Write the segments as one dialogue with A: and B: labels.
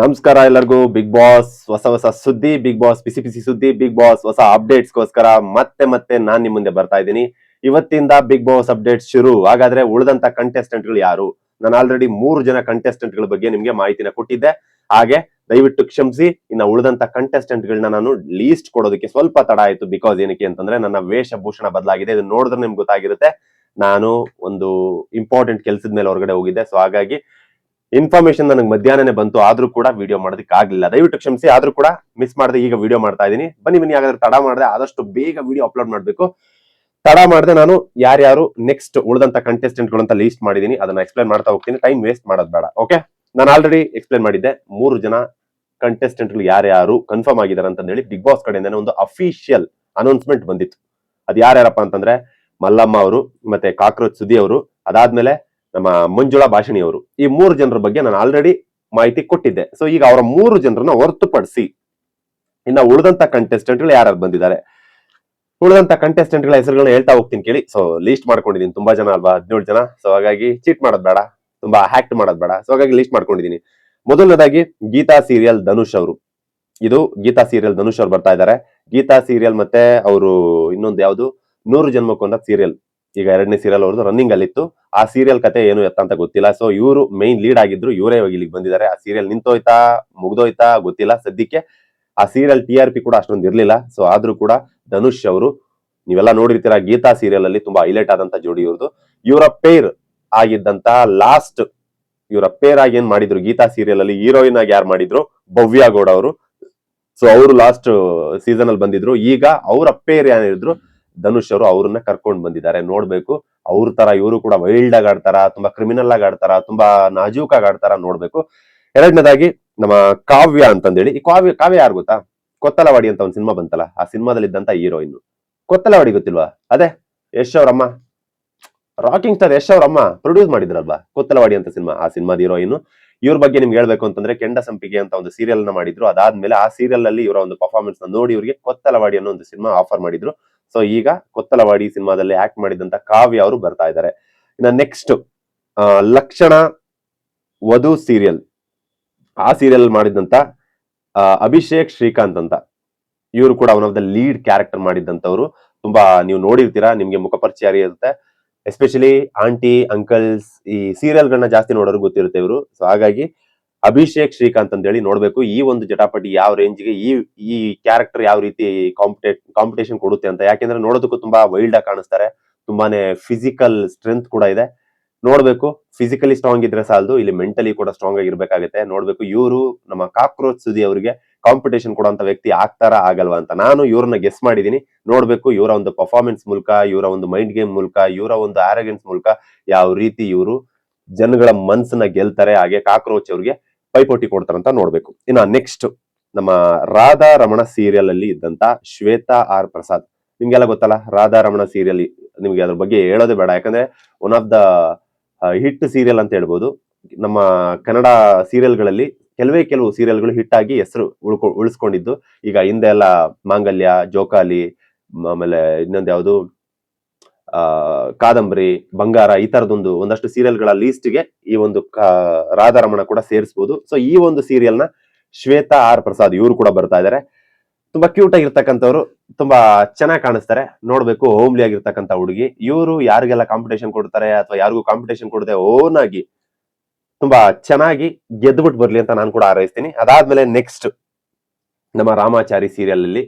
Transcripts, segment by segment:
A: ನಮಸ್ಕಾರ ಎಲ್ಲರಿಗೂ. Big boss ಹೊಸ ಹೊಸ ಸುದ್ದಿ ಬಿಗ್ ಬಾಸ್ ಬಿಸಿ ಬಿಸಿ ಸುದ್ದಿ ಬಿಗ್ ಬಾಸ್ ಹೊಸ ಅಪ್ಡೇಟ್ಸ್ಗೋಸ್ಕರ ಮತ್ತೆ ಮತ್ತೆ ನಾನು ನಿಮ್ ಮುಂದೆ ಬರ್ತಾ ಇದ್ದೀನಿ. ಇವತ್ತಿಂದ ಬಿಗ್ ಬಾಸ್ ಅಪ್ಡೇಟ್ಸ್ ಶುರು. ಹಾಗಾದ್ರೆ ಉಳಿದಂತ ಕಂಟೆಸ್ಟೆಂಟ್ಗಳು ಯಾರು? ನಾನು ಆಲ್ರೆಡಿ ಮೂರು ಜನ ಕಂಟೆಸ್ಟೆಂಟ್ಗಳ ಬಗ್ಗೆ ನಿಮ್ಗೆ ಮಾಹಿತಿನ ಕೊಟ್ಟಿದ್ದೆ. ಹಾಗೆ ದಯವಿಟ್ಟು ಕ್ಷಮಿಸಿ, ಇನ್ನ ಉಳಿದಂತ ಕಂಟೆಸ್ಟೆಂಟ್ ಗಳನ್ನ ನಾನು ಲೀಸ್ಟ್ ಕೊಡೋದಕ್ಕೆ ಸ್ವಲ್ಪ ತಡ ಆಯಿತು. ಬಿಕಾಸ್ ಏನಕ್ಕೆ ಅಂತಂದ್ರೆ ನನ್ನ ವೇಷಭೂಷಣ ಬದಲಾಗಿದೆ. ಇದು ನೋಡಿದ್ರೆ ನಿಮ್ಗೆ ಗೊತ್ತಾಗಿರುತ್ತೆ. ನಾನು ಒಂದು ಇಂಪಾರ್ಟೆಂಟ್ ಕೆಲಸದ ಮೇಲೆ ಹೊರಗಡೆ ಹೋಗಿದ್ದೆ. ಸೊ ಹಾಗಾಗಿ ಇನ್ಫಾರ್ಮೇಶನ್ ನನಗೆ ಮಧ್ಯಾಹ್ನನೇ ಬಂತು, ಆದ್ರೂ ಕೂಡ ವಿಡಿಯೋ ಮಾಡೋದಕ್ಕೆ ಆಗಲಿಲ್ಲ. ದಯವಿಟ್ಟು ಕ್ಷಮಿಸಿ, ಆದ್ರೂ ಕೂಡ ಮಿಸ್ ಮಾಡದೆ ಈಗ ವಿಡಿಯೋ ಮಾಡ್ತಾ ಇದೀನಿ ಬನ್ನಿ ಬನ್ನಿ, ಹಾಗಾದ್ರೆ ತಡ ಮಾಡದೆ, ಆದಷ್ಟು ಬೇಗ ವಿಡಿಯೋ ಅಪ್ಲೋಡ್ ಮಾಡಬೇಕು. ತಡ ಮಾಡದೆ ನಾನು ಯಾರ್ಯಾರು ನೆಕ್ಸ್ಟ್ ಉಳಿದಂತ ಕಂಟೆಸ್ಟೆಂಟ್ಗಳು ಅಂತ ಲೀಸ್ಟ್ ಮಾಡಿದೀನಿ, ಅದನ್ನ ಎಕ್ಸ್ಪ್ಲೈನ್ ಮಾಡ್ತಾ ಹೋಗ್ತೀನಿ. ಟೈಮ್ ವೇಸ್ಟ್ ಮಾಡೋದು ಬೇಡ ಓಕೆ ನಾನು ಆಲ್ರೆಡಿ ಎಕ್ಸ್ಪ್ಲೈನ್ ಮಾಡಿದ್ದೆ, ಮೂರು ಜನ ಕಂಟೆಸ್ಟೆಂಟ್ಗಳು ಯಾರ್ಯಾರು ಕನ್ಫರ್ಮ್ ಆಗಿದ್ದಾರೆ ಅಂತ ಹೇಳಿ ಬಿಗ್ ಬಾಸ್ ಕಡೆಯಿಂದನೇ ಒಂದು ಅಫಿಷಿಯಲ್ ಅನೌನ್ಸ್ಮೆಂಟ್ ಬಂದಿತ್ತು. ಅದು ಯಾರ್ಯಾರಪ್ಪ ಅಂತಂದ್ರೆ ಮಲ್ಲಮ್ಮ ಅವರು, ಮತ್ತೆ ಕಾಕ್ರೋಚ್ ಸುದಿ ಅವರು, ಅದಾದ್ಮೇಲೆ ನಮ್ಮ ಮಂಜುಳಾ ಭಾಷಣಿಯವರು. ಈ ಮೂರು ಜನರ ಬಗ್ಗೆ ನಾನು ಆಲ್ರೆಡಿ ಮಾಹಿತಿ ಕೊಟ್ಟಿದ್ದೆ. ಸೊ ಈಗ ಅವರ ಮೂರು ಜನರನ್ನ ಹೊರತುಪಡಿಸಿ ಇನ್ನ ಉಳಿದಂತ ಕಂಟೆಸ್ಟೆಂಟ್ಗಳು ಯಾರು ಬಂದಿದ್ದಾರೆ? ಉಳಿದಂತ ಕಂಟೆಸ್ಟೆಂಟ್ಗಳ ಹೆಸರುಗಳನ್ನ ಹೇಳ್ತಾ ಹೋಗ್ತೀನಿ ಕೇಳಿ. ಸೊ ಲೀಸ್ಟ್ ಮಾಡ್ಕೊಂಡಿದ್ದೀನಿ. ತುಂಬಾ ಜನ ಅಲ್ವಾ? ಹದಿನೇಳು ಜನ. ಸೊ ಹಾಗಾಗಿ ಚೀಟ್ ಮಾಡೋದ್ ಬೇಡ. ತುಂಬಾ ಹ್ಯಾಕ್ಟ್ ಮಾಡೋದ್ ಬೇಡ. ಸೊ ಹಾಗಾಗಿ ಲೀಸ್ಟ್ ಮಾಡ್ಕೊಂಡಿದ್ದೀನಿ. ಮೊದಲನೇದಾಗಿ ಗೀತಾ ಸೀರಿಯಲ್ ಧನುಷ್ ಅವರು. ಇದು ಗೀತಾ ಸೀರಿಯಲ್ ಧನುಷ್ ಅವ್ರು ಬರ್ತಾ ಇದ್ದಾರೆ. ಗೀತಾ ಸೀರಿಯಲ್ ಮತ್ತೆ ಅವರು ಇನ್ನೊಂದು ಯಾವುದು? ನೂರು ಜನ್ಮಕ್ಕೊಂದ ಸೀರಿಯಲ್ ಈಗ ಎರಡನೇ ಸೀರಿಯಲ್ ಅವ್ರದ್ದು ರನ್ನಿಂಗ್ ಅಲ್ಲಿತ್ತು ಆ ಸೀರಿಯಲ್ ಕತೆ ಏನು ಎತ್ತ ಅಂತ ಗೊತ್ತಿಲ್ಲ. ಸೊ ಇವರು ಮೈನ್ ಲೀಡ್ ಆಗಿದ್ರು. ಇವರೇ ಇವಾಗ ಇಲ್ಲಿಗೆ ಬಂದಿದ್ದಾರೆ. ಆ ಸೀರಿಯಲ್ ನಿಂತೋಯ್ತಾ, ಮುಗ್ದೋಯ್ತಾ ಗೊತ್ತಿಲ್ಲ. ಸದ್ಯಕ್ಕೆ ಆ ಸೀರಿಯಲ್ ಟಿ ಆರ್ ಪಿ ಕೂಡ ಅಷ್ಟೊಂದು ಇರ್ಲಿಲ್ಲ. ಸೊ ಆದ್ರೂ ಕೂಡ ಧನುಷ್ ಅವರು, ನೀವೆಲ್ಲ ನೋಡಿರ್ತೀರಾ ಗೀತಾ ಸೀರಿಯಲ್ ಅಲ್ಲಿ ತುಂಬಾ ಹೈಲೈಟ್ ಆದಂತ ಜೋಡಿ ಇವ್ರದ್ದು ಇವರ ಪೇರ್ ಆಗಿದ್ದಂತ ಲಾಸ್ಟ್ ಇವರ ಪೇರ್ ಆಗಿ ಏನ್ ಮಾಡಿದ್ರು? ಗೀತಾ ಸೀರಿಯಲ್ ಅಲ್ಲಿ ಹೀರೋಯಿನ್ ಆಗಿ ಯಾರು ಮಾಡಿದ್ರು? ಭವ್ಯ ಗೌಡ ಅವರು. ಸೊ ಅವರು ಲಾಸ್ಟ್ ಸೀಸನ್ ಅಲ್ಲಿ ಬಂದಿದ್ರು. ಈಗ ಅವರ ಪೇರ್ ಏನಿದ್ರು ಧನುಷ್ ಅವರು ಅವ್ರನ್ನ ಕರ್ಕೊಂಡ್ ಬಂದಿದ್ದಾರೆ. ನೋಡ್ಬೇಕು, ಅವ್ರ ತರ ಇವರು ಕೂಡ ವೈಲ್ಡ್ ಆಗಿ ಆಡ್ತಾರ, ತುಂಬಾ ಕ್ರಿಮಿನಲ್ ಆಗಿ ಆಡ್ತಾರ, ತುಂಬಾ ನಾಜೂಕ್ ಆಗಿ ಆಡ್ತಾರ ನೋಡ್ಬೇಕು. ಎರಡನೇದಾಗಿ ನಮ್ಮ ಕಾವ್ಯ ಅಂತಂದೇಳಿ, ಈ ಕಾವ್ಯ ಕಾವ್ಯ ಯಾರು ಗೊತ್ತಾ? ಕೊತ್ತಲವಾಡಿ ಅಂತ ಒಂದು ಸಿನಿಮಾ ಬಂತಲ್ಲ, ಆ ಸಿನಿಮಾದಲ್ಲಿ ಇದ್ದಂತ ಹೀರೋಯಿನ್. ಕೊತ್ತಲವಾಡಿ ಗೊತ್ತಿಲ್ವಾ? ಅದೇ, ಯಶ್ ಅವ್ರಮ್ಮ. ರಾಕಿಂಗ್ ಸ್ಟಾರ್ ಯಶ್ ಅವ್ರಮ್ಮ ಪ್ರೊಡ್ಯೂಸ್ ಮಾಡಿದ್ರಲ್ವಾ? ಕೊತ್ತಲವಾಡಿ ಅಂತ ಸಿನಿಮಾ, ಆ ಸಿನಿಮಾದ ಹೀರೋಯಿನ್. ಇವ್ರ ಬಗ್ಗೆ ನಿಮ್ಗೆ ಹೇಳ್ಬೇಕು ಅಂತಂದ್ರೆ, ಕೆಂಡ ಸಂಪಿಗೆ ಅಂತ ಒಂದು ಸೀರಿಯಲ್ನ ಮಾಡಿದ್ರು. ಅದಾದ್ಮೇಲೆ ಆ ಸೀರಿಯಲ್ ಅಲ್ಲಿ ಇವರ ಒಂದು ಪರ್ಫಾರ್ಮೆನ್ಸ್ನ ನೋಡಿ ಇವರಿಗೆ ಕೊತ್ತಲವಾಡಿ ಅನ್ನೋ ಒಂದು ಸಿನಿಮಾ ಆಫರ್ ಮಾಡಿದ್ರು. ಸೊ ಈಗ ಕೊತ್ತಲವಾಡಿ ಸಿನಿಮಾದಲ್ಲಿ ಆಕ್ಟ್ ಮಾಡಿದಂತ ಕಾವ್ಯ ಅವರು ಬರ್ತಾ ಇದ್ದಾರೆ. ಇನ್ನ ನೆಕ್ಸ್ಟ್ ಲಕ್ಷಣ ವಧು ಸೀರಿಯಲ್ ಆ ಸೀರಿಯಲ್ ಮಾಡಿದಂತ ಅಭಿಷೇಕ್ ಶ್ರೀಕಾಂತ್ ಅಂತ. ಇವರು ಕೂಡ one of the lead character ಮಾಡಿದಂತವ್ರು ತುಂಬಾ ನೀವು ನೋಡಿರ್ತೀರಾ, ನಿಮ್ಗೆ ಮುಖಪರಿಚಯ ಇರುತ್ತೆ ಎಸ್ಪೆಷಲಿ ಆಂಟಿ ಅಂಕಲ್ಸ್ ಈ ಸೀರಿಯಲ್ ಗಳನ್ನ ಜಾಸ್ತಿ ನೋಡೋರು ಗೊತ್ತಿರುತ್ತೆ ಇವರು. ಸೊ ಹಾಗಾಗಿ ಅಭಿಷೇಕ್ ಶ್ರೀಕಾಂತ್ ಅಂತ ಹೇಳಿ ನೋಡ್ಬೇಕು, ಈ ಒಂದು ಜಟಾಪಟಿ ಯಾವ ರೇಂಜ್ಗೆ ಈ ಈ ಕ್ಯಾರೆಕ್ಟರ್ ಯಾವ ರೀತಿ ಕಾಂಪಿಟೇಟ್ ಕಾಂಪಿಟೇಷನ್ ಕೊಡುತ್ತೆ ಅಂತ. ಯಾಕೆಂದ್ರೆ ನೋಡೋದಕ್ಕೂ ತುಂಬಾ ವೈಲ್ಡ್ ಆಗಿ ಕಾಣಿಸ್ತಾರೆ. ತುಂಬಾನೇ ಫಿಸಿಕಲ್ ಸ್ಟ್ರೆಂತ್ ಕೂಡ ಇದೆ. ನೋಡ್ಬೇಕು ಫಿಸಿಕಲಿ ಸ್ಟ್ರಾಂಗ್ ಇದ್ರೆ ಸಾಲದು, ಇಲ್ಲಿ ಮೆಂಟಲಿ ಕೂಡ ಸ್ಟ್ರಾಂಗ್ ಆಗಿರ್ಬೇಕಾಗುತ್ತೆ ನೋಡ್ಬೇಕು, ಇವರು ನಮ್ಮ ಕಾಕ್ರೋಚ್ ಸುದಿ ಅವರಿಗೆ ಕಾಂಪಿಟೇಷನ್ ಕೊಡುವಂತ ವ್ಯಕ್ತಿ ಆಗ್ತಾರ, ಆಗಲ್ವಾ ಅಂತ. ನಾನು ಇವ್ರನ್ನ ಗೆಸ್ ಮಾಡಿದೀನಿ. ನೋಡ್ಬೇಕು, ಇವರ ಒಂದು ಪರ್ಫಾರ್ಮೆನ್ಸ್ ಮೂಲಕ, ಇವರ ಒಂದು ಮೈಂಡ್ ಗೇಮ್ ಮೂಲಕ, ಇವರ ಒಂದು ಆರೋಗ್ಯನ್ಸ್ ಮೂಲಕ ಯಾವ ರೀತಿ ಇವರು ಜನಗಳ ಮನ್ಸನ್ನ ಗೆಲ್ತಾರೆ. ಹಾಗೆ ಕಾಕ್ರೋಚ್ ಅವ್ರಿಗೆ ಪೈಪೋಟಿ ಕೊಡ್ತಾರಂತ ನೋಡ್ಬೇಕು. ಇನ್ನ ನೆಕ್ಸ್ಟ್ ನಮ್ಮ ರಾಧಾ ರಮಣ ಸೀರಿಯಲ್ ಅಲ್ಲಿ ಇದ್ದಂತ ಶ್ವೇತಾ ಆರ್ ಪ್ರಸಾದ್. ನಿಮ್ಗೆಲ್ಲ ಗೊತ್ತಲ್ಲ, ರಾಧಾ ರಮಣ ಸೀರಿಯಲ್ ನಿಮ್ಗೆ ಅದ್ರ ಬಗ್ಗೆ ಹೇಳೋದು ಬೇಡ. ಯಾಕಂದ್ರೆ one of the hit serial ಅಂತ ಹೇಳ್ಬೋದು. ನಮ್ಮ ಕನ್ನಡ ಸೀರಿಯಲ್ಗಳಲ್ಲಿ ಕೆಲವೇ ಕೆಲವು ಸೀರಿಯಲ್ಗಳು ಹಿಟ್ ಆಗಿ ಹೆಸರು ಉಳ್ಕೊ, ಉಳಿಸ್ಕೊಂಡಿದ್ದು. ಈಗ ಹಿಂದೆ ಎಲ್ಲ ಮಾಂಗಲ್ಯ, ಜೋಕಾಲಿ ಆಮೇಲೆ ಇನ್ನೊಂದು ಯಾವುದು? ಕಾದಂಬರಿ, ಬಂಗಾರ ಈ ತರದೊಂದು ಒಂದಷ್ಟು ಸೀರಿಯಲ್ಗಳ ಗೆ ಈ ಒಂದು ರಾಧಾರಮಣ ಕೂಡ ಸೇರಿಸಬಹುದು ಸೊ ಈ ಒಂದು ಸೀರಿಯಲ್ನ ಶ್ವೇತಾ ಆರ್ ಪ್ರಸಾದ್ ಇವರು ಕೂಡ ಬರ್ತಾ ಇದ್ದಾರೆ ತುಂಬಾ ಕ್ಯೂಟ್ ಆಗಿರ್ತಕ್ಕಂಥವ್ರು, ತುಂಬಾ ಚೆನ್ನಾಗಿ ಕಾಣಿಸ್ತಾರೆ. ನೋಡ್ಬೇಕು ಹೋಮ್ಲಿ ಆಗಿರ್ತಕ್ಕಂಥ ಹುಡುಗಿ. ಇವರು ಯಾರಿಗೆಲ್ಲ ಕಾಂಪಿಟೇಷನ್ ಕೊಡ್ತಾರೆ ಅಥವಾ ಯಾರಿಗೂ ಕಾಂಪಿಟೇಷನ್ ಕೊಡದೆ ಓನ್ ಆಗಿ ತುಂಬಾ ಚೆನ್ನಾಗಿ ಗೆದ್ದುಬಿಟ್ಟು ಬರ್ಲಿ ಅಂತ ನಾನು ಕೂಡ ಹಾರೈಸ್ತೀನಿ. ಅದಾದ್ಮೇಲೆ ನೆಕ್ಸ್ಟ್ ನಮ್ಮ ರಾಮಾಚಾರಿ ಸೀರಿಯಲ್ ಅಲ್ಲಿ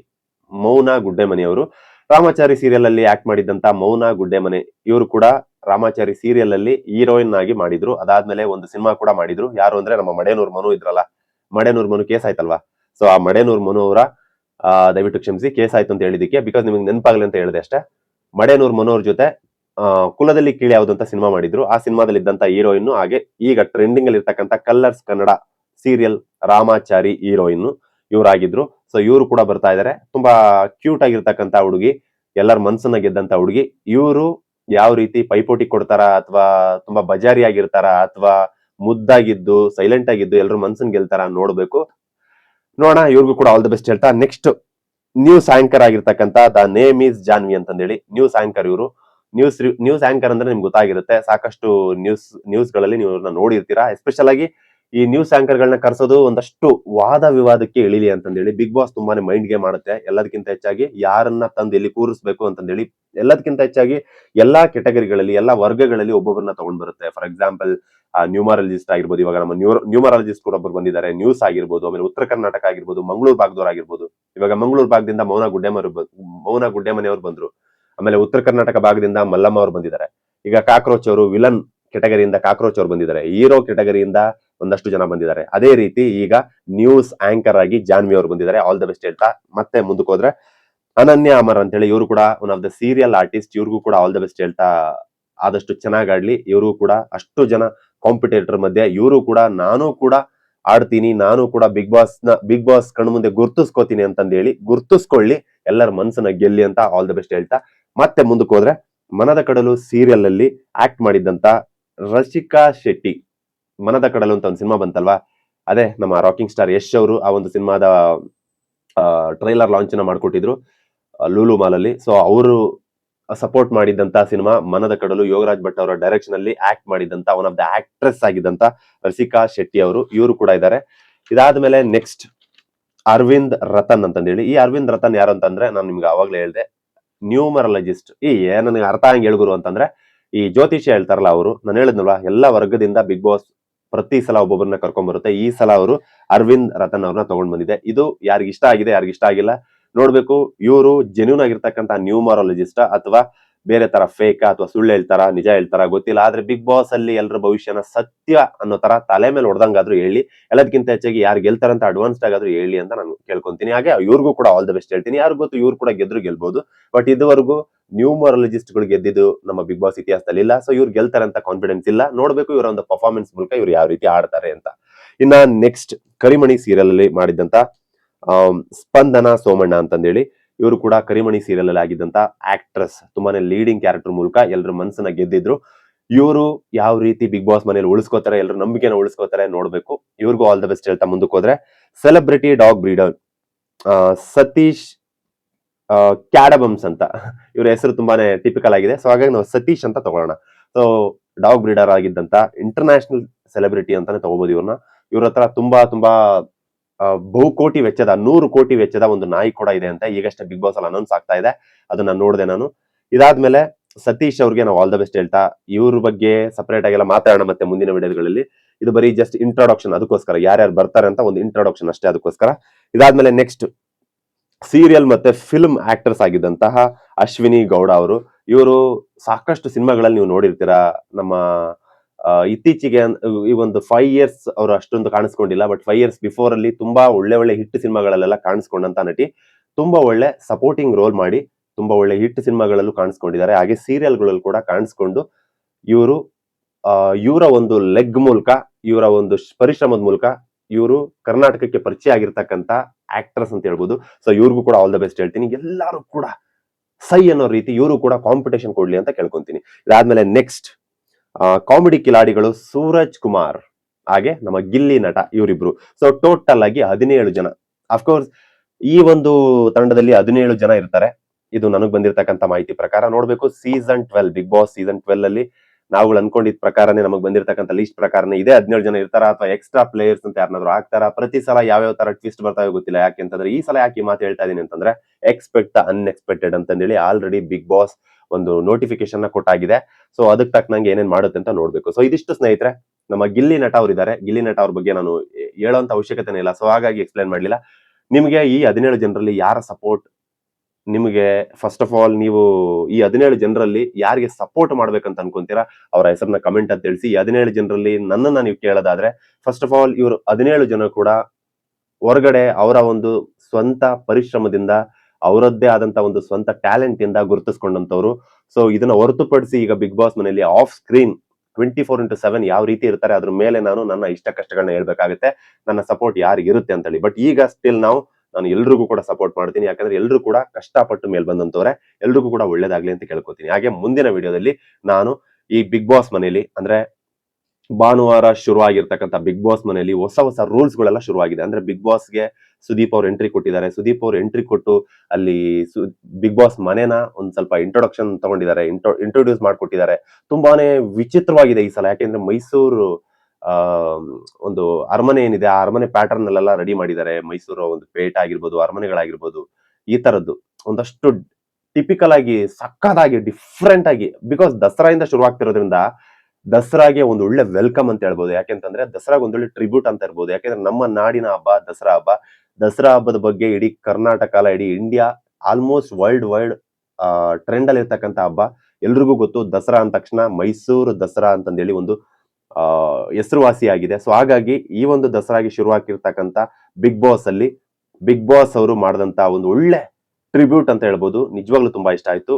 A: ಮೌನ ಗುಡ್ಡೆಮನಿ ಅವರು ರಾಮಾಚಾರಿ ಸೀರಿಯಲ್ ಅಲ್ಲಿ ಆಕ್ಟ್ ಮಾಡಿದಂತ ಮೌನ ಗುಡ್ಡೆಮನೆ. ಇವರು ಕೂಡ ರಾಮಾಚಾರಿ ಸೀರಿಯಲ್ ಅಲ್ಲಿ ಹೀರೋಯಿನ್ ಆಗಿ ಮಾಡಿದ್ರು. ಅದಾದ್ಮೇಲೆ ಒಂದು ಸಿನಿಮಾ ಕೂಡ ಮಾಡಿದ್ರು. ಯಾರು ಅಂದ್ರೆ ನಮ್ಮ ಮಡೇನೂರ್ ಮನು ಇದ್ರಲ್ಲ. ಮಡೇನೂರ್ ಮನು ಕೇಸ್ ಆಯ್ತಲ್ವಾ? ಸೊ ಆ ಮಡೇನೂರ್ ಮನು ಅವರ ದಯವಿಟ್ಟು ಕ್ಷಮಿಸಿ, ಕೇಸ್ ಆಯ್ತು ಅಂತ ಹೇಳಿದಕ್ಕೆ ಬಿಕಾಸ್ ನಿಮಗೆ ನೆನಪಾಗ್ಲಿ ಅಂತ ಹೇಳಿದೆ ಅಷ್ಟೇ. ಮಡೇನೂರ್ ಮನು ಅವ್ರ ಜೊತೆ ಕುಲದಲ್ಲಿ ಕೀಳಿ ಅಂತ ಸಿನಿಮಾ ಮಾಡಿದ್ರು. ಆ ಸಿನಿಮಾದಲ್ಲಿ ಇದ್ದಂತ ಹೀರೋಯಿನ್ ಹಾಗೆ ಈಗ ಟ್ರೆಂಡಿಂಗ್ ಅಲ್ಲಿ ಇರ್ತಕ್ಕಂಥ Colors Kannada serial Ramachari heroine ಇವರಾಗಿದ್ರು. So ಇವರು ಕೂಡ ಬರ್ತಾ ಇದ್ದಾರೆ ತುಂಬಾ ಕ್ಯೂಟ್ ಆಗಿರ್ತಕ್ಕಂಥ ಹುಡುಗಿ, ಎಲ್ಲರ ಮನ್ಸನ್ನ ಗೆದ್ದಂತ ಹುಡುಗಿ. ಇವರು ಯಾವ ರೀತಿ ಪೈಪೋಟಿ ಕೊಡ್ತಾರ ಅಥವಾ ತುಂಬಾ ಬಜಾರಿ ಆಗಿರ್ತಾರ ಅಥವಾ ಮುದ್ದಾಗಿದ್ದು ಸೈಲೆಂಟ್ ಆಗಿದ್ದು ಎಲ್ಲರೂ ಮನ್ಸನ್ ಗೆಲ್ತಾರ ನೋಡ್ಬೇಕು. ನೋಡೋಣ, ಇವ್ರಿಗೂ ಕೂಡ ಆಲ್ ದ ಬೆಸ್ಟ್ ಹೇಳ್ತಾ. ನೆಕ್ಸ್ಟ್ ನ್ಯೂಸ್ ಆಂಕರ್ ಆಗಿರ್ತಕ್ಕಂಥ ದ ನೇಮ್ ಈಸ್ ಜಾನ್ವಿ ಅಂತಂದೇಳಿ. ನ್ಯೂಸ್ ಆಂಕರ್ ಇವರು. ನ್ಯೂಸ್ ನ್ಯೂಸ್ ಆಂಕರ್ ಅಂದ್ರೆ ನಿಮ್ಗೆ ಗೊತ್ತಾಗಿರುತ್ತೆ. ಸಾಕಷ್ಟು ನ್ಯೂಸ್ ನ್ಯೂಸ್ಗಳಲ್ಲಿ ನೀವು ನೋಡಿರ್ತೀರಾ. ಎಸ್ಪೆಷಲ್ ಆಗಿ ಈ ನ್ಯೂಸ್ ಆಂಕರ್ ಗಳನ್ನ ಕರೆಸೋದು ಒಂದಷ್ಟು ವಾದ ವಿವಾದಕ್ಕೆ ಇಳಿಲಿ ಅಂತಂದೇಳಿ ಬಿಗ್ ಬಾಸ್ ತುಂಬಾನೇ ಮೈಂಡ್ ಗೇಮ್ ಮಾಡುತ್ತೆ. ಎಲ್ಲದಕ್ಕಿಂತ ಹೆಚ್ಚಾಗಿ ಯಾರನ್ನ ತಂದು ಎಲ್ಲಿ ಕೂರಿಸ್ಬೇಕು ಅಂತಂದೇಳಿ ಎಲ್ಲದಕ್ಕಿಂತ ಹೆಚ್ಚಾಗಿ ಎಲ್ಲಾ ಕೆಟಗರಿಗಳಲ್ಲಿ ಎಲ್ಲಾ ವರ್ಗಗಳಲ್ಲಿ ಒಬ್ಬೊಬ್ಬರನ್ನ ತಗೊಂಡ್ ಬರುತ್ತೆ. ಫಾರ್ ಎಕ್ಸಾಂಪಲ್ ನ್ಯೂಮರಾಲಜಿಸ್ಟ್ ಆಗಿರ್ಬೋದು, ಇವಾಗ ನಮ್ಮ ನ್ಯೂ ನ್ಯೂಮರಾಲಜಿಸ್ಟ್ ಕೂಡ ಒಬ್ಬರು ಬಂದಿದ್ದಾರೆ. ನ್ಯೂಸ್ ಆಗಿರ್ಬೋದು, ಆಮೇಲೆ ಉತ್ತರ ಕರ್ನಾಟಕ ಆಗಿರ್ಬೋದು, ಮಂಗಳೂರು ಭಾಗದವ್ರು ಆಗಿರ್ಬೋದು. ಇವಾಗ ಮಂಗಳೂರು ಭಾಗದಿಂದ ಮೌನ ಗುಡ್ಡೆಮರು ಮೌನ ಗುಡ್ಡೆಮನೆಯವರು ಬಂದ್ರು. ಆಮೇಲೆ ಉತ್ತರ ಕರ್ನಾಟಕ ಭಾಗದಿಂದ ಮಲ್ಲಮ್ಮ ಅವರು ಬಂದಿದ್ದಾರೆ. ಈಗ ಕಾಕ್ರೋಚ್ ಅವರು ವಿಲನ್ ಕೆಟಗರಿಯಿಂದ ಕಾಕ್ರೋಚ್ ಅವರು ಬಂದಿದ್ದಾರೆ. ಹೀರೋ ಕೆಟಗರಿಯಿಂದ ಒಂದಷ್ಟು ಜನ ಬಂದಿದ್ದಾರೆ. ಅದೇ ರೀತಿ ಈಗ ನ್ಯೂಸ್ ಆಂಕರ್ ಆಗಿ ಜಾನ್ವಿ ಅವರು ಬಂದಿದ್ದಾರೆ. ಆಲ್ ದ ಬೆಸ್ಟ್ ಹೇಳ್ತಾ ಮತ್ತೆ ಮುಂದಕ್ಕೆ ಹೋದ್ರೆ ಅನನ್ಯ ಅಮರ್ ಅಂತ ಹೇಳಿ ಇವರು ಕೂಡ one of the serial artist ಇವ್ರಿಗೂ ಕೂಡ ಆಲ್ ದ ಬೆಸ್ಟ್ ಹೇಳ್ತಾ ಆದಷ್ಟು ಚೆನ್ನಾಗ್ ಆಡ್ಲಿ. ಇವರು ಕೂಡ ಅಷ್ಟು ಜನ ಕಾಂಪಿಟೇಟರ್ ಮಧ್ಯೆ ಇವರು ಕೂಡ ನಾನು ಕೂಡ ಆಡ್ತೀನಿ. ನಾನು ಕೂಡ ಬಿಗ್ ಬಾಸ್ನ ಬಿಗ್ ಬಾಸ್ ಕಣ್ಣು ಮುಂದೆ ಗುರ್ತಿಸ್ಕೋತೀನಿ ಅಂತಂದೇಳಿ ಗುರ್ತಿಸ್ಕೊಳ್ಳಿ. ಎಲ್ಲರ ಮನಸ್ಸನ್ನ ಗೆಲ್ಲಿ ಅಂತ ಆಲ್ ದ ಬೆಸ್ಟ್ ಹೇಳ್ತಾ ಮತ್ತೆ ಮುಂದಕ್ಕೆ ಹೋದ್ರೆ ಮನದ ಕಡಲು ಸೀರಿಯಲ್ ಅಲ್ಲಿ ಆಕ್ಟ್ ಮಾಡಿದ್ದಂತ ರಸಿಕಾ ಶೆಟ್ಟಿ. ಮನದ ಕಡಲು ಅಂತ ಒಂದು ಸಿನಿಮಾ ಬಂತಲ್ವಾ? ಅದೇ ನಮ್ಮ ರಾಕಿಂಗ್ ಸ್ಟಾರ್ ಯಶ್ ಅವರು ಆ ಒಂದು ಸಿನಿಮಾದ ಟ್ರೈಲರ್ ಲಾಂಚ್ ಮಾಡ್ಕೊಟ್ಟಿದ್ರು ಲೂಲು ಮಾಲ್ ಅಲ್ಲಿ. ಸೊ ಅವರು ಸಪೋರ್ಟ್ ಮಾಡಿದ್ದಂತ ಸಿನಿಮಾ, ಮನದ ಕಡಲು, ಯೋಗರಾಜ್ ಭಟ್ ಅವರ ಡೈರೆಕ್ಷನ್ ಅಲ್ಲಿ ಆಕ್ಟ್ ಮಾಡಿದಂತ ಒನ್ ಆಫ್ ದ ಆಕ್ಟ್ರೆಸ್ ಆಗಿದ್ದಂತ ರಸಿಕಾ ಶೆಟ್ಟಿ ಅವರು, ಇವರು ಕೂಡ ಇದ್ದಾರೆ. ಇದಾದ್ಮೇಲೆ ನೆಕ್ಸ್ಟ್ ಅರವಿಂದ್ ರತನ್ ಅಂತಂದೇಳಿ. ಈ ಅರವಿಂದ್ ರತನ್ ಯಾರು ಅಂತಂದ್ರೆ, ನಾನು ನಿಮ್ಗೆ ಅವಾಗ್ಲೇ ಹೇಳ್ದೆ ನ್ಯೂಮರಲಜಿಸ್ಟ್ ಈ ನನಗೆ ಅರ್ಥ ಹಂಗೆ ಹೇಳ್ಗುರು ಅಂತಂದ್ರೆ, ಈ ಜ್ಯೋತಿಷ್ಯ ಹೇಳ್ತಾರಲ್ಲ ಅವರು, ನಾನು ಹೇಳಿದ್ನಲ್ವಾ, ಎಲ್ಲ ವರ್ಗದಿಂದ ಬಿಗ್ ಬಾಸ್ ಪ್ರತಿ ಸಲ ಒಬ್ಬೊಬ್ಬರನ್ನ ಕರ್ಕೊಂಡ್ ಬರುತ್ತೆ ಈ ಸಲ ಅವರು ಅರವಿಂದ್ ರತನ್ ಅವ್ರನ್ನ ತಗೊಂಡ್ ಬಂದಿದೆ. ಇದು ಯಾರಿಗಿಷ್ಟ ಇಷ್ಟ ಆಗಿದೆ ಯಾರಿಗಿಷ್ಟ ಇಷ್ಟ ಆಗಿಲ್ಲ, ನೋಡ್ಬೇಕು. ಇವರು ಜೆನ್ಯೂನ್ ಆಗಿರ್ತಕ್ಕಂತ ನ್ಯೂಮರಾಲಜಿಸ್ಟ್ ಅಥವಾ ಬೇರೆ ತರ ಫೇಕ್ ಅಥವಾ ಸುಳ್ಳು ಹೇಳ್ತಾರ, ನಿಜ ಹೇಳ್ತಾರ ಗೊತ್ತಿಲ್ಲ. ಆದ್ರೆ ಬಿಗ್ ಬಾಸ್ ಅಲ್ಲಿ ಎಲ್ಲರ ಭವಿಷ್ಯನ ಸತ್ಯ ಅನ್ನೋ ತರ ತಲೆ ಮೇಲೆ ಹೊಡೆದಂಗಾದ್ರೂ ಹೇಳಿ ಎಲ್ಲದಕ್ಕಿಂತ ಹೆಚ್ಚಾಗಿ ಯಾರು ಗೆಲ್ತಾರಂತ ಅಡ್ವಾನ್ಸ್ಡ್ ಆಗಾದ್ರೂ ಹೇಳಿ ಅಂತ ನಾನು ಕೇಳ್ಕೊಂತೀನಿ. ಹಾಗೆ ಇವ್ರಿಗೂ ಕೂಡ ಆಲ್ ದ ಬೆಸ್ಟ್ ಹೇಳ್ತೀನಿ. ಯಾರು ಗೊತ್ತು ಇವ್ರು ಕೂಡ ಗೆದ್ರು ಗೆಲ್ಬಹುದು ಬಟ್ ಇದುವರೆಗೂ ನ್ಯೂಮರಾಲಜಿಸ್ಟ್ಗಳು ಗೆದ್ದಿದ್ದು ನಮ್ಮ ಬಿಗ್ ಬಾಸ್ ಇತಿಹಾಸದಲ್ಲಿ ಇಲ್ಲ. ಸೊ ಇವ್ರು ಗೆಲ್ತಾರೆ ಅಂತ ಕಾನ್ಫಿಡೆನ್ಸ್ ಇಲ್ಲ. ನೋಡ್ಬೇಕು ಇವರ ಒಂದು ಪರ್ಫಾರ್ಮೆನ್ಸ್ ಮೂಲಕ ಇವ್ರು ಯಾವ ರೀತಿ ಆಡ್ತಾರೆ ಅಂತ. ಇನ್ನ ನೆಕ್ಸ್ಟ್ ಕರಿಮಣಿ ಸೀರಿಯಲ್ ಅಲ್ಲಿ ಮಾಡಿದಂತ ಸ್ಪಂದನ ಸೋಮಣ್ಣ ಅಂತಂದೇಳಿ, ಇವರು ಕೂಡ ಕರಿಮಣಿ ಸೀರಿಯಲ್ ಅಲ್ಲಿ ಆಗಿದ್ದಂತ ಆಕ್ಟ್ರೆಸ್ ತುಂಬಾನೇ ಲೀಡಿಂಗ್ ಕ್ಯಾರೆಕ್ಟರ್ ಮೂಲಕ ಎಲ್ಲರ ಮನಸ್ಸನ್ನ ಗೆದ್ದಿದ್ರು. ಇವರು ಯಾವ ರೀತಿ ಬಿಗ್ ಬಾಸ್ ಮನೇಲಿ ಉಳಿಸ್ಕೋತಾರೆ ಎಲ್ಲರ ನಂಬಿಕೆನ ಉಳಿಸ್ಕೋತಾರೆ ನೋಡ್ಬೇಕು. ಇವ್ರಿಗೂ ಆಲ್ ದ ಬೆಸ್ಟ್ ಹೇಳ್ತಾ ಮುಂದಕ್ಕೆ ಹೋದ್ರೆ. Celebrity dog breeder Satish Cadabams ಅಂತ. ಇವ್ರ ಹೆಸರು ತುಂಬಾನೇ ಟಿಪಿಕಲ್ ಆಗಿದೆ. ಸೊ ಹಾಗಾಗಿ ನಾವು ಸತೀಶ್ ಅಂತ ತಗೊಳ್ಳೋಣ. ಸೊ ಡಾಗ್ ಬ್ರೀಡರ್ ಆಗಿದ್ದಂತ ಇಂಟರ್ನ್ಯಾಷನಲ್ ಸೆಲೆಬ್ರಿಟಿ ಅಂತಾನೆ ತಗೋಬಹುದು ಇವ್ರನ್ನ. ಇವ್ರ ಹತ್ರ ತುಂಬಾ ತುಂಬಾ ಬಹುಕೋಟಿ ವೆಚ್ಚದ, ನೂರು ಕೋಟಿ ವೆಚ್ಚದ ಒಂದು ನಾಯಿ ಕೂಡ ಇದೆ ಅಂತ ಈಗಷ್ಟೇ ಬಿಗ್ ಬಾಸ್ ಅಲ್ಲಿ ಅನೌನ್ಸ್ ಆಗ್ತಾ ಇದೆ. ಅದನ್ನ ನೋಡಿದೆ ನಾನು. ಇದಾದ್ಮೇಲೆ ಸತೀಶ್ ಅವ್ರಿಗೆ ನಾವು ಆಲ್ ದ ಬೆಸ್ಟ್ ಹೇಳ್ತಾ, ಇವ್ರ ಬಗ್ಗೆ ಸಪರೇಟ್ ಆಗೆಲ್ಲ ಮಾತಾಡೋಣ ಮತ್ತೆ ಮುಂದಿನ ವಿಡಿಯೋಗಳಲ್ಲಿ. ಇದು ಬರೀ ಜಸ್ಟ್ ಇಂಟ್ರೊಡಕ್ಷನ್ ಅದಕ್ಕೋಸ್ಕರ. ಯಾರ್ಯಾರು ಬರ್ತಾರೆ ಅಂತ ಒಂದು ಇಂಟ್ರೊಡಕ್ಷನ್ ಅಷ್ಟೇ ಅದಕ್ಕೋಸ್ಕರ. ಇದಾದ್ಮೇಲೆ ನೆಕ್ಸ್ಟ್ ಸೀರಿಯಲ್ ಮತ್ತೆ ಫಿಲ್ಮ್ ಆಕ್ಟರ್ಸ್ ಆಗಿದ್ದಂತಹ ಅಶ್ವಿನಿ ಗೌಡ ಅವರು, ಇವರು ಸಾಕಷ್ಟು ಸಿನಿಮಾಗಳಲ್ಲಿ ನೀವು ನೋಡಿರ್ತೀರಾ? ನಮ್ಮ ಇತ್ತೀಚೆಗೆ ಈ ಒಂದು ಫೈವ್ ಇಯರ್ಸ್ ಅವರು ಅಷ್ಟೊಂದು ಕಾಣಿಸ್ಕೊಂಡಿಲ್ಲ ಬಟ್ ಫೈವ್ ಇಯರ್ಸ್ ಬಿಫೋರ್ ಅಲ್ಲಿ ತುಂಬಾ ಒಳ್ಳೆ ಒಳ್ಳೆ ಹಿಟ್ ಸಿನಿಮಾಗಳಲ್ಲೆಲ್ಲ ಕಾಣಿಸ್ಕೊಂಡಂತ ನಟಿ, ತುಂಬಾ ಒಳ್ಳೆ ಸಪೋರ್ಟಿಂಗ್ ರೋಲ್ ಮಾಡಿ, ತುಂಬಾ ಒಳ್ಳೆ ಹಿಟ್ ಸಿನಿಮಾಗಳಲ್ಲೂ ಕಾಣಿಸ್ಕೊಂಡಿದ್ದಾರೆ. ಹಾಗೆ ಸೀರಿಯಲ್ಗಳಲ್ಲೂ ಕೂಡ ಕಾಣಿಸ್ಕೊಂಡು ಇವರು ಇವರ ಒಂದು ಲೆಗ್ ಮೂಲಕ, ಇವರ ಒಂದು ಪರಿಶ್ರಮದ ಮೂಲಕ ಇವರು ಕರ್ನಾಟಕಕ್ಕೆ ಪರಿಚಯ ಆಗಿರ್ತಕ್ಕಂತ ಆಕ್ಟ್ರೆಸ್ ಅಂತ ಹೇಳ್ಬೋದು. ಸೊ ಇವ್ರಿಗೂ ಕೂಡ ಆಲ್ ದ ಬೆಸ್ಟ್ ಹೇಳ್ತೀನಿ. ಎಲ್ಲರೂ ಕೂಡ ಸೈ ಅನ್ನೋ ರೀತಿ ಇವರು ಕೂಡ ಕಾಂಪಿಟೇಷನ್ ಕೊಡ್ಲಿ ಅಂತ ಕೇಳ್ಕೊಂತೀನಿ. ಇದಾದ್ಮೇಲೆ ನೆಕ್ಸ್ಟ್ ಕಾಮಿಡಿ ಕಿಲಾಡಿಗಳು ಸೂರಜ್ ಕುಮಾರ್, ಹಾಗೆ ನಮ್ಮ ಗಿಲ್ಲಿ ನಟ ಇವರಿಬ್ರು. ಸೊ ಟೋಟಲ್ ಆಗಿ ಹದಿನೇಳು ಜನ. ಅಫ್ಕೋರ್ಸ್ ಈ ಒಂದು ತಂಡದಲ್ಲಿ ಹದಿನೇಳು ಜನ ಇರ್ತಾರೆ. ಇದು ನನಗೆ ಬಂದಿರತಕ್ಕಂತ ಮಾಹಿತಿ ಪ್ರಕಾರ ನೋಡ್ಬೇಕು. Season twelve Bigg Boss season twelve ಅಲ್ಲಿ ನಾವು ಅನ್ಕೊಂಡಿದ್ ಪ್ರಕಾರನೇ ನಮಗೆ ಬಂದಿರತಕ್ಕಂತ ಲಿಸ್ಟ್ ಪ್ರಕಾರನೇ ಇದೆ ಹದಿನೇಳು ಜನ ಇರ್ತಾರ ಅಥವಾ ಎಕ್ಸ್ಟ್ರಾ ಪ್ಲೇಯರ್ಸ್ ಅಂತ ಯಾರನ್ನಾದ್ರು ಆಗ್ತಾರ? ಪ್ರತಿ ಸಲ ಯಾವ ತರ ಟ್ವಿಸ್ಟ್ ಬರ್ತಾವೆ ಗೊತ್ತಿಲ್ಲ. ಯಾಕೆ ಅಂತಂದ್ರೆ ಈ ಸಲ ಯಾಕೆ ಮಾತು ಹೇಳ್ತಾ ಇದೀನಿ ಅಂತಂದ್ರೆ ಎಕ್ಸ್ಪೆಕ್ಟ್ ಅನ್ಎಕ್ಸ್ಪೆಕ್ಟೆಡ್ ಅಂತಂದೇಳಿ ಆಲ್ರೆಡಿ ಬಿಗ್ ಬಾಸ್ ಒಂದು ನೋಟಿಫಿಕೇಶನ್ನ ಕೊಟ್ಟಾಗಿದೆ. ಸೊ ಅದಕ್ಕೆ ತಕ್ಕನಂಗೆ ಏನೇನ್ ಮಾಡುತ್ತೆ ಅಂತ ನೋಡ್ಬೇಕು. ಸೊ ಇದಿಷ್ಟು ಸ್ನೇಹಿತರೆ, ನಮ್ಮ ಗಿಲ್ಲಿ ನಟ ಅವರಿದ್ದಾರೆ. ಗಿಲ್ಲಿ ನಟ ಅವ್ರ ಬಗ್ಗೆ ನಾನು ಹೇಳೋಂತ ಅವಶ್ಯಕತೆ ಇಲ್ಲ. ಸೊ ಹಾಗಾಗಿ ಎಕ್ಸ್ಪ್ಲೈನ್ ಮಾಡಲಿಲ್ಲ. ನಿಮಗೆ ಈ ಹದಿನೇಳು ಜನರಲ್ಲಿ ಯಾರ ಸಪೋರ್ಟ್ ನಿಮಗೆ ಫಸ್ಟ್ ಆಫ್ ಆಲ್ ನೀವು ಈ ಹದಿನೇಳು ಜನರಲ್ಲಿ ಯಾರಿಗೆ ಸಪೋರ್ಟ್ ಮಾಡ್ಬೇಕಂತ ಅನ್ಕೊಂತೀರಾ? ಅವರ ಹೆಸರನ್ನ ಕಮೆಂಟ್ ಅಂತ ತಿಳಿಸಿ. ಈ ಹದಿನೇಳು ಜನರಲ್ಲಿ ನನ್ನನ್ನ ನೀವು ಕೇಳೋದಾದ್ರೆ ಫಸ್ಟ್ ಆಫ್ ಆಲ್ ಇವರು ಹದಿನೇಳು ಜನ ಕೂಡ ಹೊರಗಡೆ ಅವರ ಒಂದು ಸ್ವಂತ ಪರಿಶ್ರಮದಿಂದ, ಅವರದ್ದೇ ಆದಂತ ಒಂದು ಸ್ವಂತ ಟ್ಯಾಲೆಂಟ್ ಇಂದ ಗುರುತಿಸ್ಕೊಂಡಂತವ್ರು ಸೊ ಇದನ್ನ ಹೊರತುಪಡಿಸಿ ಈಗ ಬಿಗ್ ಬಾಸ್ ಮನೆಯಲ್ಲಿ off screen twenty four into seven ಯಾವ ರೀತಿ ಇರ್ತಾರೆ, ಅದ್ರ ಮೇಲೆ ನಾನು ನನ್ನ ಇಷ್ಟ ಕಷ್ಟಗಳನ್ನ ಹೇಳ್ಬೇಕಾಗುತ್ತೆ. ನನ್ನ ಸಪೋರ್ಟ್ ಯಾರಿಗಿರುತ್ತೆ ಅಂತ ಹೇಳಿ ಬಟ್ ಈಗ ಸ್ಟಿಲ್ ನಾವು ನಾನು ಎಲ್ರಿಗೂ ಕೂಡ ಸಪೋರ್ಟ್ ಮಾಡ್ತೀನಿ. ಯಾಕಂದ್ರೆ ಎಲ್ರು ಕೂಡ ಕಷ್ಟಪಟ್ಟು ಮೇಲೆ ಬಂದಂತವ್ರೆ, ಎಲ್ರಿಗೂ ಕೂಡ ಒಳ್ಳೇದಾಗ್ಲಿ ಅಂತ ಕೇಳ್ಕೊತೀನಿ. ಹಾಗೆ ಮುಂದಿನ ವಿಡಿಯೋದಲ್ಲಿ ನಾನು ಈ ಬಿಗ್ ಬಾಸ್ ಮನೆಯಲ್ಲಿ ಅಂದ್ರೆ ಭಾನುವಾರ ಶುರುವಾಗಿರ್ತಕ್ಕಂಥ ಬಿಗ್ ಬಾಸ್ ಮನೆಯಲ್ಲಿ ಹೊಸ ಹೊಸ ರೂಲ್ಸ್ ಗಳೆಲ್ಲ ಶುರುವಾಗಿದೆ. ಅಂದ್ರೆ ಬಿಗ್ ಬಾಸ್ಗೆ ಸುದೀಪ್ ಅವ್ರು ಎಂಟ್ರಿ ಕೊಟ್ಟಿದ್ದಾರೆ. ಸುದೀಪ್ ಅವ್ರು ಎಂಟ್ರಿ ಕೊಟ್ಟು ಅಲ್ಲಿ ಬಿಗ್ ಬಾಸ್ ಮನೆನ ಒಂದ್ ಸ್ವಲ್ಪ ಇಂಟ್ರೊಡಕ್ಷನ್ ತಗೊಂಡಿದ್ದಾರೆ. ಇಂಟ್ರೊಡ್ಯೂಸ್ ಮಾಡ್ಕೊಟ್ಟಿದ್ದಾರೆ. ತುಂಬಾನೇ ವಿಚಿತ್ರವಾಗಿದೆ ಈ ಸಲ. ಯಾಕೆಂದ್ರೆ ಮೈಸೂರು ಒಂದು ಅರಮನೆ ಏನಿದೆ, ಆ ಅರಮನೆ ಪ್ಯಾಟರ್ನ್ ಅಲ್ಲೆಲ್ಲ ರೆಡಿ ಮಾಡಿದ್ದಾರೆ. ಮೈಸೂರು ಒಂದು ಪೇಟ್ ಆಗಿರ್ಬೋದು, ಅರಮನೆಗಳಾಗಿರ್ಬೋದು, ಈ ತರದ್ದು. ಒಂದಷ್ಟು ಟಿಪಿಕಲ್ ಆಗಿ ಸಕ್ಕದಾಗಿ ಡಿಫ್ರೆಂಟ್ ಆಗಿ ಬಿಕಾಸ್ ದಸರಾಯಿಂದ ಶುರುವಾಗ್ತಿರೋದ್ರಿಂದ ದಸರಾಗೆ ಒಂದು ಒಳ್ಳೆ ವೆಲ್ಕಮ್ ಅಂತ ಹೇಳ್ಬೋದು. ಯಾಕೆಂತಂದ್ರೆ ದಸರಾಗ ಒಂದೊಳ್ಳೆ ಟ್ರಿಬ್ಯೂಟ್ ಅಂತ ಇರ್ಬೋದು. ಯಾಕೆಂದ್ರೆ ನಮ್ಮ ನಾಡಿನ ಹಬ್ಬ, ದಸರಾ ಹಬ್ಬ, ದಸರಾ ಹಬ್ಬದ ಬಗ್ಗೆ ಇಡೀ ಕರ್ನಾಟಕ ಅಲ್ಲ, ಇಡೀ India almost world wide trend ಅಲ್ಲಿ ಇರ್ತಕ್ಕಂಥ ಹಬ್ಬ. ಎಲ್ರಿಗೂ ಗೊತ್ತು, ದಸರಾ ಅಂದ ತಕ್ಷಣ ಮೈಸೂರು ದಸರಾ ಅಂತಂದೇಳಿ ಒಂದು ಹೆಸರುವಾಸಿಯಾಗಿದೆ. ಸೊ ಹಾಗಾಗಿ ಈ ಒಂದು ದಸರಾಗೆ ಶುರುವಾಗಿರ್ತಕ್ಕಂಥ ಬಿಗ್ ಬಾಸ್ ಅಲ್ಲಿ ಬಿಗ್ ಬಾಸ್ ಅವರು ಮಾಡಿದಂತ ಒಂದು ಒಳ್ಳೆ ಟ್ರಿಬ್ಯೂಟ್ ಅಂತ ಹೇಳ್ಬೋದು. ನಿಜವಾಗ್ಲೂ ತುಂಬಾ ಇಷ್ಟ ಆಯ್ತು.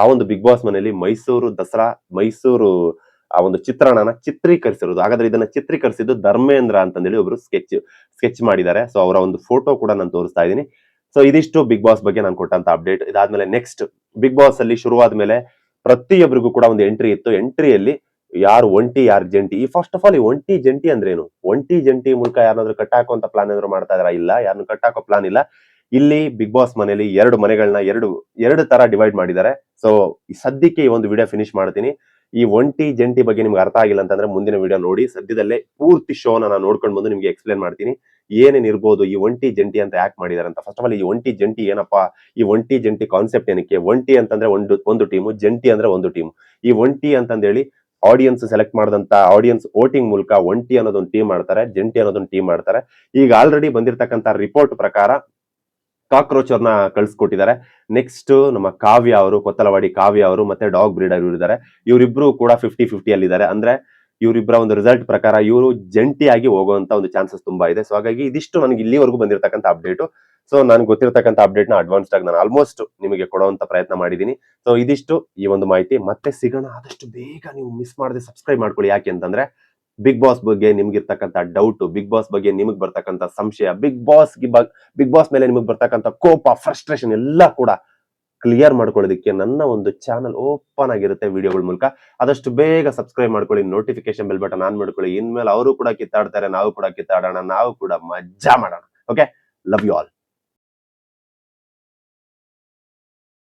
A: ಆ ಒಂದು ಬಿಗ್ ಬಾಸ್ ಮನೆಯಲ್ಲಿ ಮೈಸೂರು ದಸರಾ, ಮೈಸೂರು ಆ ಒಂದು ಚಿತ್ರಣನ ಚಿತ್ರೀಕರಿಸಿರೋದು. ಹಾಗಾದ್ರೆ ಇದನ್ನ ಚಿತ್ರೀಕರಿಸಿದ್ದು ಧರ್ಮೇಂದ್ರ ಅಂತಂದೇಳಿ ಒಬ್ರು ಸ್ಕೆಚ್ ಸ್ಕೆಚ್ ಮಾಡಿದ್ದಾರೆ. ಸೊ ಅವರ ಒಂದು ಫೋಟೋ ಕೂಡ ನಾನು ತೋರಿಸ್ತಾ ಇದ್ದೀನಿ. ಸೊ ಇದಿಷ್ಟು ಬಿಗ್ ಬಾಸ್ ಬಗ್ಗೆ ನಾನು ಕೊಟ್ಟಂತ ಅಪ್ಡೇಟ್ ಇದಾದ್ಮೇಲೆ ನೆಕ್ಸ್ಟ್ ಬಿಗ್ ಬಾಸ್ ಅಲ್ಲಿ ಶುರುವಾದ ಮೇಲೆ ಪ್ರತಿಯೊಬ್ಬರಿಗೂ ಕೂಡ ಒಂದು ಎಂಟ್ರಿ ಇತ್ತು. ಎಂಟ್ರಿಯಲ್ಲಿ ಯಾರು ಒಂಟಿ, ಯಾರು ಜಂಟಿ? ಈ ಫಸ್ಟ್ ಆಫ್ ಆಲ್ ಈ ಒಂಟಿ, ಜಂಟಿ ಅಂದ್ರೇನು? ಒಂಟಿ, ಜಂಟಿ ಮೂಲಕ ಯಾರನ್ನಾದ್ರೂ ಕಟ್ಟಾಕುವಂತ ಪ್ಲಾನ್ ಏನಾದ್ರು ಮಾಡ್ತಾ ಇದಾರ? ಇಲ್ಲ. ಯಾರನ್ನು ಕಟ್ಟಾಕೋ ಪ್ಲಾನ್ ಇಲ್ಲ. ಇಲ್ಲಿ ಬಿಗ್ ಬಾಸ್ ಮನೆಯಲ್ಲಿ ಎರಡು ಮನೆಗಳನ್ನ ಎರಡು ಎರಡು ತರ ಡಿವೈಡ್ ಮಾಡಿದ್ದಾರೆ ಸೊ ಸದ್ಯಕ್ಕೆ ಈ ಒಂದು ವಿಡಿಯೋ ಫಿನಿಶ್ ಮಾಡ್ತೀನಿ. ಈ ಒಂಟಿ, ಜಂಟಿ ಬಗ್ಗೆ ನಿಮ್ಗೆ ಅರ್ಥ ಆಗಿಲ್ಲ ಅಂತಂದ್ರೆ ಮುಂದಿನ ವಿಡಿಯೋ ನೋಡಿ. ಸದ್ಯದಲ್ಲೇ ಪೂರ್ತಿ ಶೋನ ನಾನು ನೋಡ್ಕೊಂಡು ಬಂದು ನಿಮ್ಗೆ ಎಕ್ಸ್ಪ್ಲೇನ್ ಮಾಡ್ತೀನಿ. ಏನೇನ್ ಇರ್ಬೋದು ಈ ಒಂಟಿ, ಜಂಟಿ ಅಂತ ಯಾಕೆ ಮಾಡಿದಾರೆ ಅಂತ. ಫಸ್ಟ್ ಆಫ್ ಆಲ್ ಈ ಒಂಟಿ, ಜಂಟಿ ಏನಪ್ಪಾ? ಈ ಒಂಟಿ, ಜಂಟಿ ಕಾನ್ಸೆಪ್ಟ್ ಏನಕ್ಕೆ? ಒಂಟಿ ಅಂತಂದ್ರೆ ಒಂದು ಒಂದು ಟೀಮು ಜಂಟಿ ಅಂದ್ರೆ ಒಂದು ಟೀಮ್ ಈ ಒಂಟಿ ಅಂತಂದೇಳಿ ಆಡಿಯನ್ಸ್ ಸೆಲೆಕ್ಟ್ ಮಾಡಿದಂತ ಆಡಿಯನ್ಸ್ ವೋಟಿಂಗ್ ಮೂಲಕ ಒಂಟಿ ಅನ್ನೋದೊಂದು ಟೀಮ್ ಮಾಡ್ತಾರೆ ಜಂಟಿ ಅನ್ನೋದೊಂದು ಟೀಮ್ ಮಾಡ್ತಾರೆ. ಈಗ ಆಲ್ರೆಡಿ ಬಂದಿರತಕ್ಕಂತ ರಿಪೋರ್ಟ್ ಪ್ರಕಾರ ಕಾಕ್ರೋಚ್ ಅವ್ರನ್ನ ಕಳ್ಸಿಕೊಟ್ಟಿದ್ದಾರೆ. ನೆಕ್ಸ್ಟ್ ನಮ್ಮ ಕಾವ್ಯ ಅವರು, ಕೊತ್ತಲವಾಡಿ ಕಾವ್ಯ ಅವರು ಮತ್ತೆ ಡಾಗ್ ಬ್ರೀಡರ್ ಇದ್ದಾರೆ. ಇವರಿಬ್ರು ಕೂಡ ಫಿಫ್ಟಿ ಫಿಫ್ಟಿ ಅಲ್ಲಿದ್ದಾರೆ. ಅಂದ್ರೆ ಇವರಿಬ್ಬರ ಒಂದು ರಿಸಲ್ಟ್ ಪ್ರಕಾರ ಇವರು ಜಂಟಿಯಾಗಿ ಹೋಗುವಂತ ಒಂದು ಚಾನ್ಸಸ್ ತುಂಬಾ ಇದೆ. ಸೊ ಹಾಗಾಗಿ ಇದಿಷ್ಟು ನನಗೆ ಇಲ್ಲಿವರೆಗೂ ಬಂದಿರತಕ್ಕಂತ ಅಪ್ಡೇಟ್ ಸೊ ನಾನು ಗೊತ್ತಿರತಕ್ಕಂತ ಅಪ್ಡೇಟ್ನ ಅಡ್ವಾನ್ಸ್ ಆಗಿ ನಾನು ಆಲ್ಮೋಸ್ಟ್ ನಿಮಗೆ ಕೊಡುವಂತ ಪ್ರಯತ್ನ ಮಾಡಿದ್ದೀನಿ ಸೊ ಇದಿಷ್ಟು ಈ ಒಂದು ಮಾಹಿತಿ. ಮತ್ತೆ ಸಿಗೋಣ. ಆದಷ್ಟು ಬೇಗ ನೀವು ಮಿಸ್ ಮಾಡದೆ ಸಬ್ಸ್ಕ್ರೈಬ್ ಮಾಡ್ಕೊಳ್ಳಿ. ಯಾಕೆ ಅಂತಂದ್ರೆ ಬಿಗ್ ಬಾಸ್ ಬಗ್ಗೆ ನಿಮ್ಗಿರ್ತಕ್ಕಂಥ ಡೌಟ್ ಬಿಗ್ ಬಾಸ್ ಬಗ್ಗೆ ನಿಮಗೆ ಬರ್ತಕ್ಕಂಥ ಸಂಶಯ ಬಿಗ್ ಬಾಸ್ ಬಿಗ್ ಬಾಸ್ ಮೇಲೆ ನಿಮಗೆ ಬರ್ತಕ್ಕಂಥ ಕೋಪ ಫ್ರಸ್ಟ್ರೇಷನ್ ಎಲ್ಲ ಕೂಡ ಕ್ಲಿಯರ್ ಮಾಡ್ಕೊಳ್ಳೋದಕ್ಕೆ ನನ್ನ ಒಂದು ಚಾನಲ್ ಓಪನ್ ಆಗಿರುತ್ತೆ ವಿಡಿಯೋಗಳ ಮೂಲಕ. ಆದಷ್ಟು ಬೇಗ ಸಬ್ಸ್ಕ್ರೈಬ್ ಮಾಡ್ಕೊಳ್ಳಿ. ನೋಟಿಫಿಕೇಶನ್ ಬೆಲ್ ಬಟನ್ ಆನ್ ಮಾಡ್ಕೊಳ್ಳಿ. ಇನ್ಮೇಲೆ ಅವರು ಕೂಡ ಕಿತ್ತಾಡ್ತಾರೆ, ನಾವು ಕೂಡ ಕಿತ್ತಾಡೋಣ, ನಾವು ಕೂಡ ಮಜಾ ಮಾಡೋಣ. Okay love you all